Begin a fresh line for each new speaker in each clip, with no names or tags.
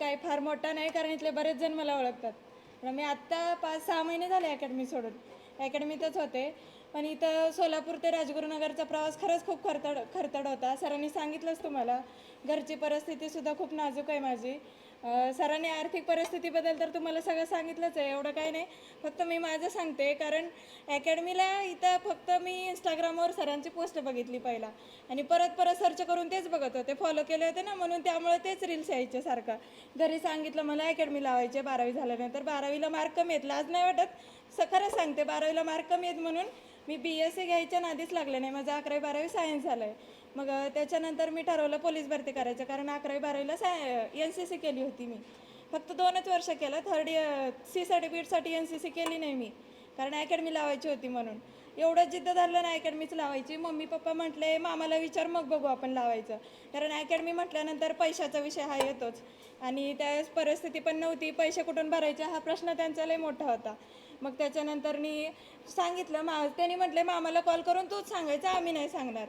काय फार मोठा नाही कारण इथले बरेच जण मला ओळखतात. पण मी आत्ता पाच सहा महिने झाले अकॅडमी सोडून. अकॅडमीतच होते. पण इथं सोलापूर ते राजगुरुनगरचा प्रवास खरंच खूप खरतड खरतड होता. सरांनी सांगितलंच तुम्हाला घरची परिस्थितीसुद्धा खूप नाजूक आहे माझी. सरांनी आर्थिक परिस्थितीबद्दल तर तुम्हाला सगळं सांगितलंच आहे एवढं काही नाही. फक्त मी माझं सांगते कारण अकॅडमीला इथं फक्त मी इंस्टाग्रामवर सरांची पोस्ट बघितली पहिला. आणि परत परत सर्च करून तेच बघत होते फॉलो केले होते ना म्हणून त्यामुळे तेच रील्स यायचे सारखं. घरी सांगितलं मला अकॅडमी लावायचे बारावी झाल्यानंतर बारावीला मार्क कमी येत लाज नाही वाटत? स खरंच सांगते बारावीला मार्क कमी आहेत म्हणून मी बी एस सी घ्यायच्या नादीच लागले नाही. माझं अकरावी बारावी सायन्स झालं आहे मग त्याच्यानंतर मी ठरवलं पोलीस भरती करायचं. कारण अकरावी बारावीला साय एन सी सी केली होती मी. फक्त दोनच वर्ष केलं. थर्ड इयर सी सर्टिफिकेटसाठी एन सी सी केली नाही मी. कारण अकॅडमी लावायची होती म्हणून. एवढं जिद्द धरलं ना अकॅडमीच लावायची. मम्मी पप्पा म्हटले मामाला विचार मग बघू आपण लावायचं. कारण अकॅडमी म्हटल्यानंतर पैशाचा विषय हा येतोच. आणि त्यावेळेस परिस्थिती पण नव्हती. पैसे कुठून भरायचे? हा प्रश्न त्यांचा लय मोठा होता. मग त्याच्यानंतर मी सांगितलं मा त्यांनी म्हटले मामाला कॉल करून तूच सांगायचं. आम्ही नाही सांगणार.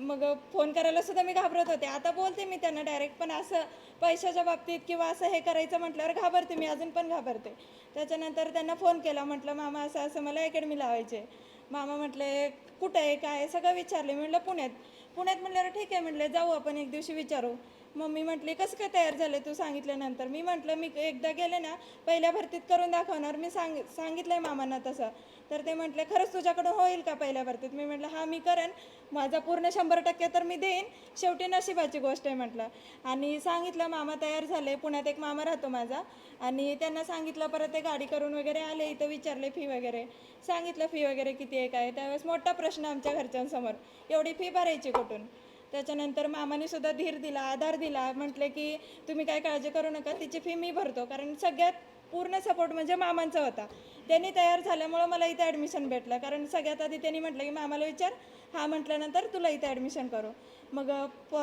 मग फोन करायला सुद्धा मी घाबरत होते. आता बोलते मी त्यांना डायरेक्ट पण असं पैशाच्या बाबतीत किंवा असं हे करायचं म्हटल्यावर घाबरते मी अजून पण घाबरते. त्याच्यानंतर त्यांना फोन केला म्हटलं मामा असं असं मला अकॅडमी लावायचे मामा म्हटले कुठं आहे? काय आहे? सगळं विचारले. मी म्हटलं पुण्यात. पुण्यात म्हटल्यावर ठीक आहे म्हटलं जाऊ आपण एक दिवशी विचारू. मम्मी म्हटली कसं काय तयार झाले तू? सांगितल्यानंतर मी म्हटलं मी एकदा गेले ना पहिल्या भरतीत करून दाखवणार. मी सांग सांगितलं आहे मामांना तसं. तर ते म्हटले खरंच तुझ्याकडून होईल का पहिल्या भरतीत? मी म्हटलं हां मी करेन. माझा पूर्ण शंभर टक्के तर मी देईन. शेवटी नशिबाची गोष्ट आहे म्हटलं. आणि सांगितलं मामा तयार झाले. पुण्यात एक मामा राहतो माझा. आणि त्यांना सांगितलं परत ते गाडी करून वगैरे आले. इथं विचारले फी वगैरे? सांगितलं फी वगैरे किती आहे काय त्यावेळेस मोठा प्रश्न आमच्या घरच्यांसमोर. एवढी फी भरायची कुठून? त्याच्यानंतर मामाने सुद्धा धीर दिला आधार दिला म्हटले की तुम्ही काय काळजी करू नका तिची फी मी भरतो. कारण सगळ्यात पूर्ण सपोर्ट म्हणजे मामांचा होता. त्यांनी तयार झाल्यामुळं मला इथे ॲडमिशन भेटलं. कारण सगळ्यात आधी त्यांनी म्हटलं की मामाला विचार हा म्हटल्यानंतर तुला इथे ॲडमिशन करू. मग प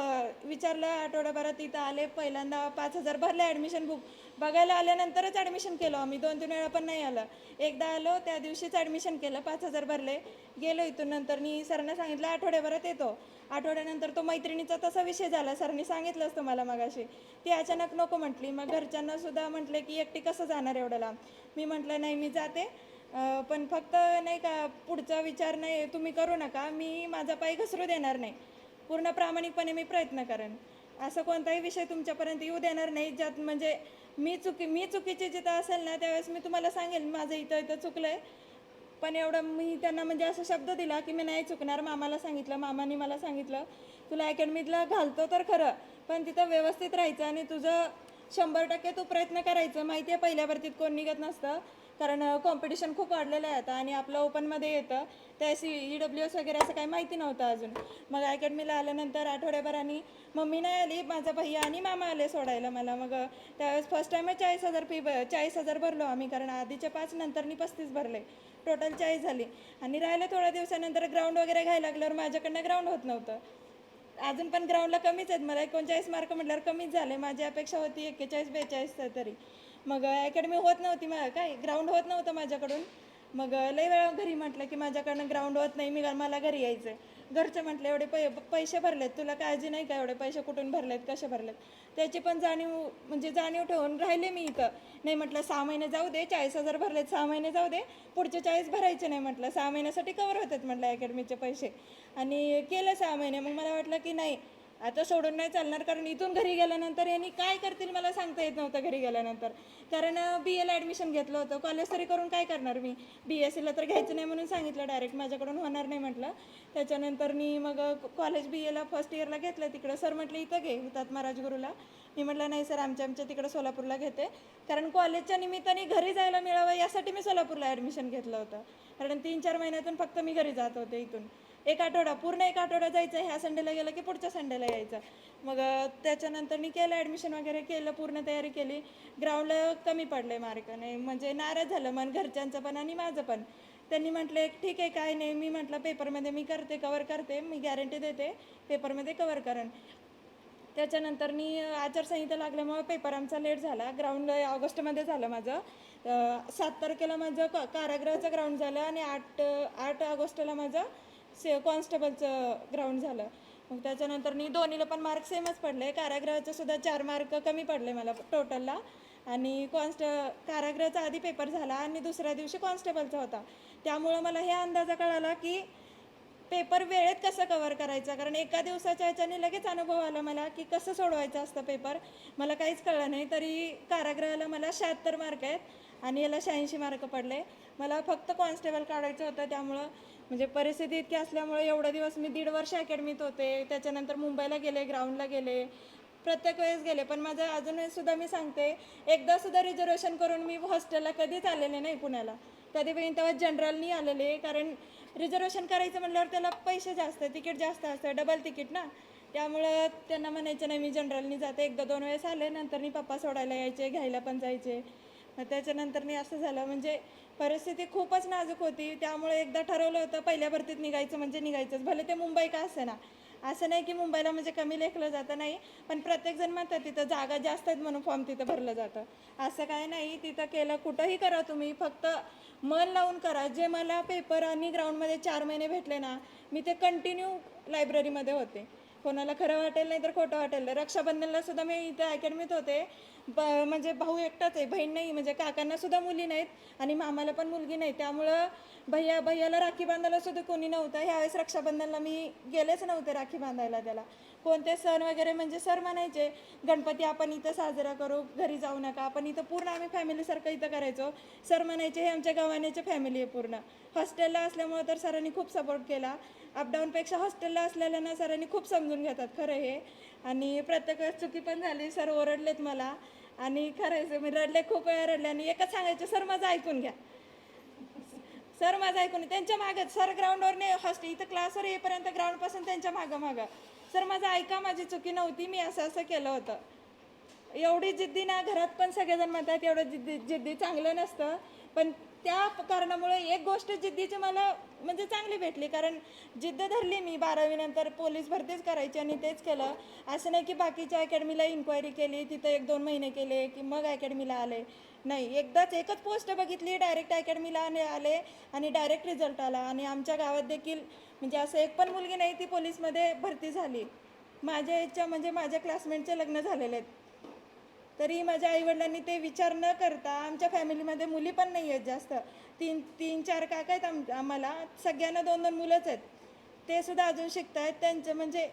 विचारलं आठवड्याभरात इथं आले पहिल्यांदा पाच हजार भरले ॲडमिशन बुक बघायला आल्यानंतरच ॲडमिशन केलं आम्ही. दोन तीन वेळा पण नाही आलं. एकदा आलो त्या दिवशीच ॲडमिशन केलं पाच हजार भरले. गेलो इथून नंतर मी सरांना सांगितलं आठवड्याभरात येतो. आठवड्यानंतर तो मैत्रिणीचा तसा विषय झाला. सरांनी सांगितलंच तुम्हाला मगाशी. ती अचानक नको म्हटली. मग घरच्यांना सुद्धा म्हटले की एकटी कसं जाणार एवढं लांब मी म्हटलं नाही मी जाते. अं, पण फक्त नाही का पुढचा विचार नाही तुम्ही करू नका मी माझा पाय घसरू देणार नाही. पूर्ण प्रामाणिकपणे मी प्रयत्न करेन. असं कोणताही विषय तुमच्यापर्यंत येऊ देणार नाही ज्यात म्हणजे मी चुकी मी चुकीची जिथं असेल ना त्यावेळेस मी तुम्हाला सांगेन माझं इथं इथं चुकलं आहे पण एवढं मी त्यांना म्हणजे असा शब्द दिला की मी नाही चुकणार मामाला सांगितलं मामाने मला सांगितलं तुला अकॅडमीतला घालतो तर खरं पण तिथं व्यवस्थित राहायचं आणि तुझं शंभर टक्के तू प्रयत्न करायचं माहिती आहे पहिल्या भरतीत कोण निघत नसतं. कारण कॉम्पिटिशन खूप वाढलेलं आहे आता आणि आपलं ओपनमध्ये येतं. त्या सी ई डब्ल्यू एस वगैरे असं काही माहिती नव्हतं अजून. मग अकॅडमीला आल्यानंतर आठवड्याभराने मम्मी नाही आली माझा भैया आणि मामा आले सोडायला मला. मग त्यावेळेस फर्स्ट टाईमच चाळीस हजार फी ब चाळीस हजार भरलो आम्ही कारण आधीच्या पाच नंतरनी पस्तीस भरले. टोटल चाळीस झाली. आणि राहिलं थोड्या दिवसानंतर ग्राउंड वगैरे घ्यायला लागल्यावर माझ्याकडनं ग्राउंड होत नव्हतं. अजून पण ग्राउंडला कमीच आहेत. मला एकोणचाळीस मार्क म्हटल्यावर कमीच झाले. माझी अपेक्षा होती एक्केचाळीस बेचाळीस तरी. मग अकॅडमी होत नव्हती मा काय ग्राउंड होत नव्हतं माझ्याकडून. मग लई वेळा घरी म्हटलं की माझ्याकडनं ग्राउंड होत नाही मी मला घरी यायचं घरचे म्हटलं एवढे पै पैसे भरलेत तुला काळजी नाही का? एवढे पैसे कुठून भरलेत कसे भरलेत? त्याची पण जाणीव म्हणजे जाणीव ठेवून राहिले मी इथं. नाही म्हटलं सहा महिने जाऊ दे चाळीस हजार भरलेत सहा महिने जाऊ दे. पुढचे चाळीस भरायचे नाही म्हटलं. सहा महिन्यासाठी कवर होतात म्हटलं अकॅडमीचे पैसे. आणि केलं सहा महिने. मग मला वाटलं की नाही आता सोडून नाही चालणार कारण इथून घरी गेल्यानंतर यांनी काय करतील मला सांगता येत नव्हतं घरी गेल्यानंतर. कारण बी एला ॲडमिशन घेतलं होतं. कॉलेज तरी करून काय करणार मी? बी एस सीला तर घ्यायचं नाही म्हणून सांगितलं डायरेक्ट माझ्याकडून होणार नाही म्हटलं. त्याच्यानंतर मी मग कॉलेज बी एला फर्स्ट इयरला घेतलं. तिकडं सर म्हटलं इथं घे हुतात्मा राजगुरूला. मी म्हटलं नाही सर आमच्या आमच्या तिकडं सोलापूरला घेते. कारण कॉलेजच्या निमित्ताने घरी जायला मिळावं यासाठी मी सोलापूरला ॲडमिशन घेतलं होतं. कारण तीन चार महिन्यातून फक्त मी घरी जात होते इथून. एक आठवडा पूर्ण एक आठवडा जायचं ह्या संडेला गेलं की पुढच्या संडेला यायचं. मग त्याच्यानंतर मी केलं ॲडमिशन वगैरे केलं पूर्ण तयारी केली. ग्राउंडला कमी पडले मार्क नाही म्हणजे नाराज झालं मन घरच्यांचं पण आणि माझं पण. त्यांनी म्हटले ठीक आहे काय नाही. मी म्हटलं पेपरमध्ये मी करते कवर करते. मी गॅरंटी देते. पेपरमध्ये कवर करेन. त्याच्यानंतर मी आचारसंहिता लागल्यामुळे पेपर आमचा लेट झाला. ग्राउंड ऑगस्टमध्ये झालं माझं. सात तारखेला माझं क कारागृहाचं ग्राउंड झालं आणि आठ आठ ऑगस्टला माझं से कॉन्स्टेबलचं ग्राउंड झालं. मग त्याच्यानंतर मी दोन्हीला पण मार्क सेमच पडले. कारागृहाचं सुद्धा चार मार्क कमी पडले मला टोटलला आणि कॉन्स्ट कारागृहाचा आधी पेपर झाला आणि दुसऱ्या दिवशी कॉन्स्टेबलचा होता. त्यामुळं मला हे अंदाजा कळाला की पेपर वेळेत कसं कवर करायचा? कारण एका दिवसाच्या ह्याच्याने लगेच अनुभव आला मला की कसं सोडवायचं असतं पेपर मला काहीच कळलं नाही. तरी कारागृहाला मला शहात्तर मार्क आहेत आणि याला शहाऐंशी मार्क पडले. मला फक्त कॉन्स्टेबल काढायचं होतं. त्यामुळं म्हणजे परिस्थिती इतकी असल्यामुळे एवढा दिवस मी दीड वर्ष अकॅडमीत होते. त्याच्यानंतर मुंबईला गेले ग्राउंडला गेले. प्रत्येक वेळेस गेले. पण माझं अजून सुद्धा मी सांगते एकदा सुद्धा रिझर्वेशन करून मी हॉस्टेलला कधीच आलेले नाही पुण्याला. कधी पण तेव्हा जनरलनी आलेले कारण रिझर्वेशन करायचं म्हटल्यावर त्याला पैसे जास्त तिकीट जास्त असतं डबल तिकीट ना. त्यामुळं त्यांना म्हणायचं नाही मी जनरलनी जाते. एकदा दोन वेळेस आले नंतर मी पप्पा सोडायला यायचे घ्यायला पण जायचे. मग त्याच्यानंतर मी असं झालं. म्हणजे परिस्थिती खूपच नाजूक होती. त्यामुळे एकदा ठरवलं होतं पहिल्या भरतीत निघायचं म्हणजे निघायचंच. भले ते मुंबई का असे ना असं नाही की मुंबईला म्हणजे कमी लेखलं जातं नाही. पण प्रत्येकजण म्हणतात तिथं जागा जास्त आहेत म्हणून फॉर्म तिथं भरलं जातं. असं काय नाही. तिथं केलं कुठंही करा तुम्ही. फक्त मन लावून करा. जे मला पेपर आणि ग्राउंडमध्ये चार महिने भेटले ना मी ते कंटिन्यू लायब्ररीमध्ये होते. कोणाला खरं वाटेल नाही तर खोटं वाटेल. रक्षाबंधनला सुद्धा मी इथं अकॅडमीत होते. ब म्हणजे भाऊ एकटाच आहे बहीण नाही म्हणजे काकांना सुद्धा मुली नाहीत आणि मामाला पण मुलगी नाही. त्यामुळं भैया भैयाला राखी बांधायला सुद्धा कोणी नव्हतं. ह्यावेळेस रक्षाबंधनला मी गेलेच नव्हते राखी बांधायला त्याला. कोणते सण वगैरे म्हणजे सर म्हणायचे गणपती आपण इथं साजरा करू घरी जाऊ नका. आपण इथं पूर्ण आम्ही फॅमिलीसारखं इथं करायचो. सर म्हणायचे हे आमच्या गव्हाण्याची फॅमिली आहे पूर्ण. हॉस्टेलला असल्यामुळं तर सरांनी खूप सपोर्ट केला. अपडाऊनपेक्षा हॉस्टेलला असलेल्यांना सरांनी खूप समजून घेतात खरं हे. आणि प्रत्येक वेळेस चुकी पण झाली सर ओरडलेत मला. आणि खरंच मी रडले खूप वेळा रडले. आणि एकच सांगायचं सर माझं ऐकून घ्या. सर माझं ऐकून त्यांच्या मागं सर ग्राउंडवर नाही हॉस्टेल इथं क्लासवर येईपर्यंत ग्राउंडपासून त्यांच्या मागं मागं. सर माझं ऐका माझी चुकी नव्हती मी असं असं केलं होतं. एवढी जिद्दी ना घरात पण सगळेजण म्हणतात एवढं जिद्दी जिद्दी चांगलं नसतं. पण त्या कारणामुळे एक गोष्ट जिद्दीची मला म्हणजे चांगली भेटली. कारण जिद्द धरली मी बारावीनंतर पोलीस भरतीच करायची आणि तेच केलं. असं नाही की बाकीच्या अकॅडमीला इन्क्वायरी केली तिथं एक दोन महिने केले की मग अकॅडमीला आले. नाही एकदाच एकच पोस्ट बघितली डायरेक्ट अकॅडमीला आले आले आणि डायरेक्ट रिझल्ट आला. आणि आमच्या गावात देखील म्हणजे असं एक पण मुलगी नाही ती पोलीसमध्ये भरती झाली. माझ्या याच्या म्हणजे माझ्या क्लासमेटचे लग्न झालेले आहेत. तरी माझ्या आईवडिलांनी ते विचार न करता आमच्या फॅमिलीमध्ये मुली पण नाही आहेत जास्त. तीन तीन चार काका आहेत आम आम्हाला. सगळ्यांना दोन दोन मुलंच आहेत. ते सुद्धा अजून शिकत आहेत त्यांचं म्हणजे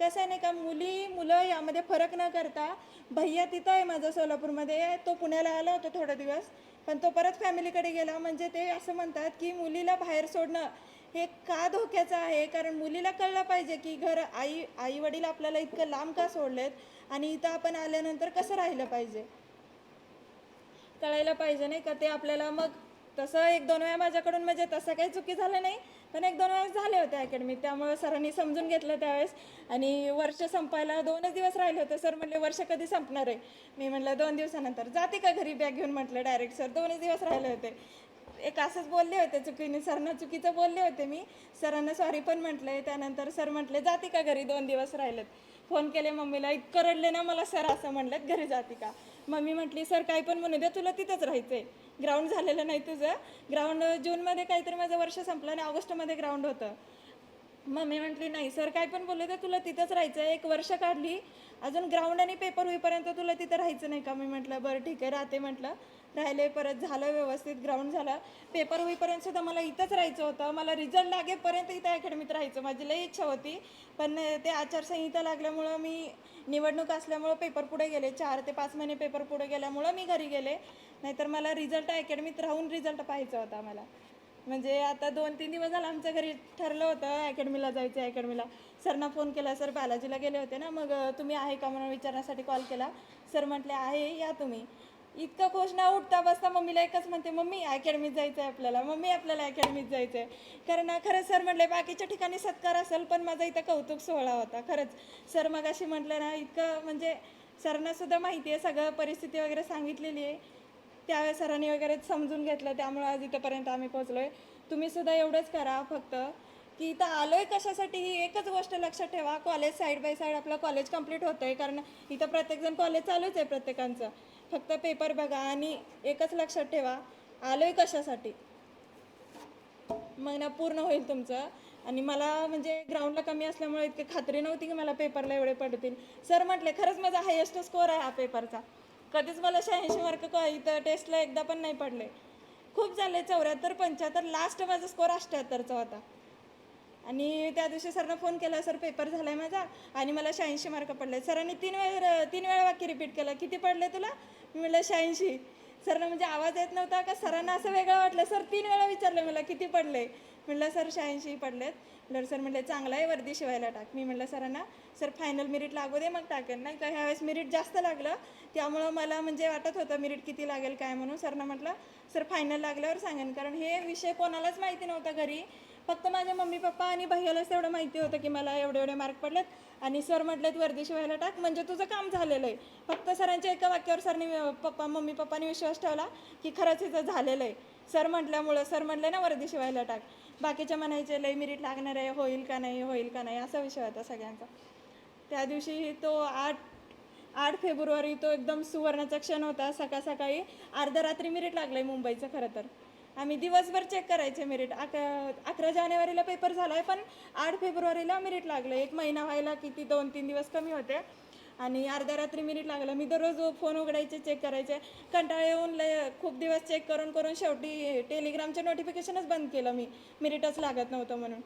कसं आहे नाही का मुली मुलं यामध्ये फरक न करता भैया तिथं आहे माझा सोलापूरमध्ये. तो पुण्याला आला होता थोडा दिवस. पण तो परत फॅमिलीकडे गेला. म्हणजे ते असं म्हणतात की मुलीला बाहेर सोडणं हे का धोक्याचं आहे? कारण मुलीला कळलं पाहिजे की घर आई आई वडील आपल्याला इतकं लांब का सोडलेत आणि इथं आपण आल्यानंतर कसं राहिलं पाहिजे? कळायला पाहिजे नाही का? ते आपल्याला मग तसं एक दोन वेळा माझ्याकडून म्हणजे तसं काही चुकी झालं नाही पण एक दोन वेळेस झाले होते अकॅडमी त्यामुळे सरांनी समजून घेतलं त्यावेळेस. आणि वर्ष संपायला दोनच दिवस राहिले होते. सर म्हणले वर्ष कधी संपणार आहे? मी म्हटलं दोन दिवसानंतर. जाते का घरी? बॅग घेऊन म्हटलं डायरेक्ट सर दोनच दिवस राहिले होते. एक असंच बोलले होते चुकीने सरना चुकीचं बोलले होते मी. सरांना सॉरी पण म्हटलंय त्यानंतर सर म्हटले जाते का घरी दोन दिवस राहिलेत? फोन केले मम्मीला इतकं रडले ना मला सर असं म्हणलेत घरी जाते का? मम्मी म्हटली सर काय पण म्हणू द्या तुला तिथंच राहायचंय. ग्राउंड झालेलं नाही तुझं. ग्राउंड जूनमध्ये काहीतरी माझं वर्ष संपलं आणि ऑगस्टमध्ये ग्राउंड होतं. मम्मी म्हटली नाही सर काय पण बोलले तर तुला तिथंच राहायचं आहे एक वर्ष काढली अजून ग्राउंड आणि पेपर होईपर्यंत तुला तिथं राहायचं नाही का? मी म्हटलं बरं ठीक आहे राहते म्हटलं. राहिले परत झालं व्यवस्थित ग्राउंड झालं. पेपर होईपर्यंत सुद्धा मला इथंच राहायचं होतं. मला रिझल्ट लागेपर्यंत इथं अकॅडमीत राहायचं. माझी लई इच्छा होती. पण ते आचारसंहिता लागल्यामुळं मी निवडणूक असल्यामुळं पेपर पुढे गेले. चार ते पाच महिने पेपर पुढे गेल्यामुळं मी घरी गेले. नाहीतर मला रिझल्ट अकॅडमीत राहून रिझल्ट पाहायचा होता मला. म्हणजे आता दोन तीन दिवस झाला आमच्या घरी ठरलं होतं अकॅडमीला जायचं अकॅडमीला. सरना फोन केला सर बालाजीला गेले होते ना मग तुम्ही आहे का? म्हणून विचारण्यासाठी कॉल केला. सर म्हटले आहे या तुम्ही. इतकं खुश ना उठता बसता मम्मीला एकच म्हणते मम्मी अकॅडमीत जायचं आहे आपल्याला मम्मी आपल्याला अकॅडमीत जायचं आहे कारण खरंच सर म्हटले बाकीच्या ठिकाणी सत्कार असेल पण माझा इथं कौतुक सोहळा होता खरंच. सर मग अशी म्हटलं ना इतकं म्हणजे सरांनासुद्धा माहिती आहे सगळं परिस्थिती वगैरे सांगितलेली आहे. त्यावेळेस सरांनी वगैरे समजून घेतलं त्यामुळे आज इथंपर्यंत आम्ही पोहोचलोय. तुम्ही सुद्धा एवढंच करा फक्त की इथं आलो आहे कशासाठी ही एकच गोष्ट लक्षात ठेवा कॉलेज साईड बाय साईड आपलं कॉलेज कंप्लीट होतं आहे कारण इथं प्रत्येकजण कॉलेज चालूच आहे प्रत्येकांचं. फक्त पेपर बघा आणि एकच लक्षात ठेवा आलो आहे कशासाठी महिना पूर्ण होईल तुमचं. आणि मला म्हणजे ग्राउंडला कमी असल्यामुळे इतकी खात्री नव्हती की मला पेपरला एवढे पडतील. सर म्हटले खरंच माझा हायेस्ट स्कोअर आहे हा पेपरचा कधीच मला शहाऐंशी मार्क क इथं टेस्टला एकदा पण नाही पडले. खूप झाले चौऱ्याहत्तर पंच्याहत्तर. लास्ट माझा स्कोअर अठ्ठ्याहत्तरचा होता. आणि त्या दिवशी सरनं फोन केला सर पेपर झाला आहे माझा आणि मला शहाऐंशी मार्क पडले सरांनी तीन वेळ तीन वेळा वाक्य रिपीट केलं. किती पडले तुला? मी म्हणलं शहाऐंशी. सरनं म्हणजे आवाज येत नव्हता का? सरांना असं वेगळं वाटलं. सर तीन वेळा विचारलं मला किती पडले? म्हणलं सर शहाऐंशी पडलेत. म्हटलं सर म्हणले चांगलं आहे वर्दी शिवायला टाक. मी म्हणलं सरांना सर फायनल मिरिट लागू दे मग टाकेन. नाही का ह्यावेळेस मिरिट जास्त लागलं. त्यामुळं मला म्हणजे वाटत होतं मिरिट किती लागेल काय? म्हणून सरनं म्हटलं सर फायनल लागल्यावर सांगेन. कारण हे विषय कोणालाच माहिती नव्हता घरी. फक्त माझ्या मम्मी पप्पा आणि भैयालाच तेवढं माहिती होतं की मला एवढे एवढे मार्क पडलेत. आणि सर म्हटलेत वर्दी शिवायला टाक. म्हणजे तुझं काम झालेलं आहे. फक्त सरांच्या एका वाक्यावर सरने पप्पा मम्मी पप्पाने विश्वास ठेवला की खरंच हिचं झालेलं आहे. सर म्हटल्यामुळं सर म्हटले ना वर्दी शिवायला टाक. बाकीच्या म्हणायचे लई मिरिट लागणार आहे होईल का नाही होईल का नाही असा विषय होता सगळ्यांचा. त्या दिवशी तो आठ आठ फेब्रुवारी तो एकदम सुवर्णाचा क्षण होता. सकाळ सकाळी अर्ध्या रात्री मिरिट लागलं आहे मुंबईचं खरं तर. आम्ही दिवसभर चेक करायचे मेरिट. अक अकरा जानेवारीला पेपर झाला आहे पण आठ फेब्रुवारीला मेरिट लागलं एक महिना व्हायला किती दोन तीन दिवस कमी होते. आणि अर्ध्या रात्री मिनिट लागलं. मी दररोज फोन उघडायचे चेक करायचे. कंटाळा येऊन लय खूप दिवस चेक करून करून शेवटी टेलिग्रामचे नोटिफिकेशनच बंद केलं मी. मिनिटच लागत नव्हतं म्हणून.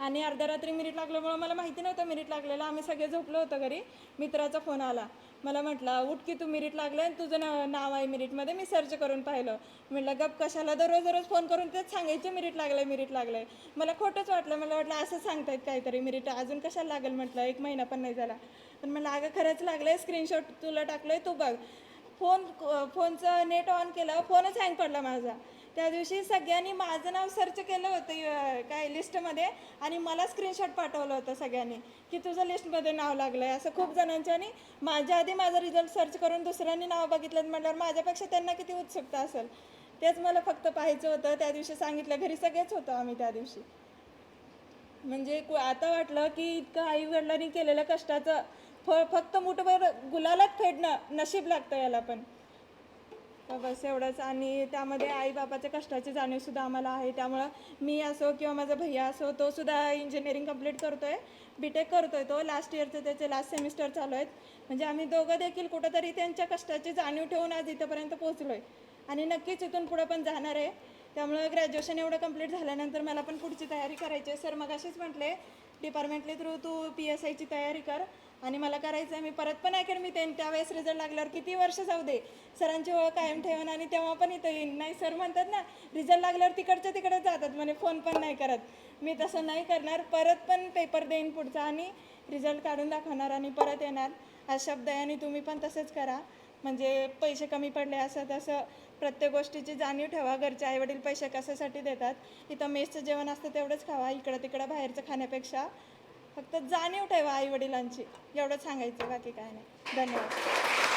आणि अर्ध्या रात्री मिरिट लागल्यामुळं मला माहिती नव्हतं मिरिट लागलेलं. आम्ही सगळे झोपलो होतो घरी. मित्राचा फोन आला. मला म्हटला उठ की तू मिरिट लागलं आणि तुझं नाव नाव आहे मिरिटमध्ये मी सर्च करून पाहिलं. म्हटलं गप कशाला दररोज दररोज फोन करून तेच सांगायचे मिरिट लागलं आहे मिरिट लागलं? आहे मला खोटंच वाटलं. मला वाटलं असं सांगतायत काहीतरी मिरिट अजून कशाला लागेल? म्हटलं एक महिना पण नाही झाला. पण मला अगं खरंच लागलं आहे स्क्रीनशॉट तुला टाकलं आहे तू बघ. फोन फोनचं नेट ऑन केलं. फोनच हँग पडला माझा. त्या दिवशी सगळ्यांनी माझं नाव सर्च केलं होतं काय लिस्टमध्ये आणि मला स्क्रीनशॉट पाठवलं होतं सगळ्यांनी की तुझं लिस्टमध्ये नाव लागलं आहे असं खूप जणांच्या आणि माझ्या आधी माझा रिझल्ट सर्च करून दुसऱ्यांनी नाव बघितलं म्हटल्यावर माझ्यापेक्षा त्यांना किती उत्सुकता असेल. तेच मला फक्त पाहायचं होतं. त्या दिवशी सांगितलं घरी सगळेच होतो आम्ही त्या दिवशी. म्हणजे कु- आता वाटलं की इतकं आई वडिलांनी केलेलं कष्टाचं फळ फक्त मुठभर गुलालात फेडणं नशीब लागतं याला पण. तर बस एवढंच. आणि त्यामध्ये आईबाबाच्या कष्टाची जाणीवसुद्धा आम्हाला आहे. त्यामुळं मी असो किंवा माझा भैया असो तो सुद्धा इंजिनिअरिंग कंप्लीट करतो आहे बी टेक करतो आहे तो लास्ट इयरचं त्याचे लास्ट सेमिस्टर चालू आहेत. म्हणजे आम्ही दोघं देखील कुठंतरी त्यांच्या कष्टाची जाणीव ठेवून आज इथंपर्यंत पोहोचलो आहे आणि नक्कीच इथून पुढं पण जाणार आहे. त्यामुळं ग्रॅज्युएशन एवढं कंप्लीट झाल्यानंतर मला पण पुढची तयारी करायची आहे. सर मग असेच म्हटले डिपार्टमेंटली थ्रू तू पी एस आयची तयारी कर आणि मला करायचं आहे मी परत पण अकॅडमीत येईन त्यावेळेस रिझल्ट लागल्यावर किती वर्ष जाऊ दे. सरांची ओळख कायम ठेवून आणि तेव्हा पण इथं येईन. नाही सर म्हणतात ना रिझल्ट लागल्यावर तिकडच्या तिकडे जातात म्हणे फोन पण नाही करत. मी तसं नाही करणार. परत पण पेपर देईन पुढचा आणि रिझल्ट काढून दाखवणार आणि परत येणार. हा शब्द आहे आणि तुम्ही पण तसंच करा. म्हणजे पैसे कमी पडले असं तसं प्रत्येक गोष्टीची जाणीव ठेवा. घरचे आईवडील पैसे कशासाठी देतात? इथं मेसचं जेवण असतं तेवढंच खावा. इकडं तिकडं बाहेरचं खाण्यापेक्षा फक्त जाणीव ठेवा आईवडिलांची. एवढंच सांगायचं बाकी काय नाही. धन्यवाद.